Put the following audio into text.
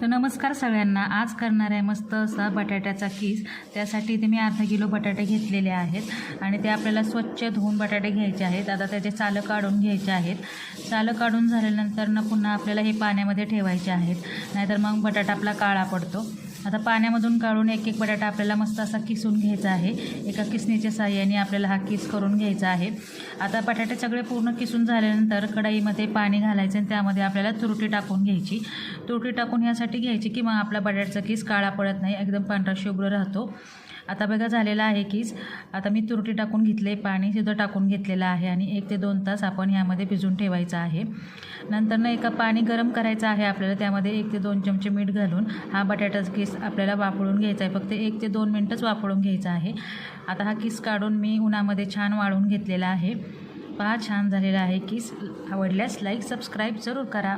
तर नमस्कार सगळ्यांना. आज करणार आहे मस्त असा बटाट्याचा किस. त्यासाठी इथे मी अर्धा किलो बटाटे घेतलेले आहेत आणि ते आपल्याला स्वच्छ धुवून बटाटे घ्यायचे आहेत. आता त्याचे चालं काढून घ्यायचे आहेत. चालं काढून झाल्यानंतर पुन्हा आपल्याला हे पाण्यामध्ये ठेवायचे आहेत. नाहीतर मग बटाटा आपला काळा पडतो. आता पाण्यामधून काढून एक एक बटाटा आपल्याला मस्त असा किसून घ्यायचा आहे. एका किसणीच्या साह्याने आपल्याला हा किस करून घ्यायचा आहे. आता बटाटे सगळे पूर्ण किसून झाल्यानंतर कढईमध्ये पाणी घालायचं आणि त्यामध्ये आपल्याला तुरटी टाकून घ्यायची. तुरटी टाकून यासाठी घ्यायची की मग आपला बटाट्याचा किस काळा पडत नाही एकदम पांढरा शुभ्र राहतो. आता बघा झालेला आहे कीस. आता मी तुरटी टाकून घेतले पाणी सुद्धा टाकून घेतलेलं आहे आणि एक ते दोन तास आपण यामध्ये भिजून ठेवायचं आहे. नंतर ना एका पाणी गरम करायचं आहे आपल्याला त्यामध्ये एक ते दोन चमचे मीठ घालून हा बटाट्याचा किस आपल्याला वापरून घ्यायचा आहे. फक्त एक ते दोन मिनटंच वापरून घ्यायचा आहे. आता हा किस काढून मी उन्हामध्ये छान वाळून घेतलेला आहे. पहा छान झालेला आहे किस. आवडल्यास लाईक सबस्क्राईब जरूर करा.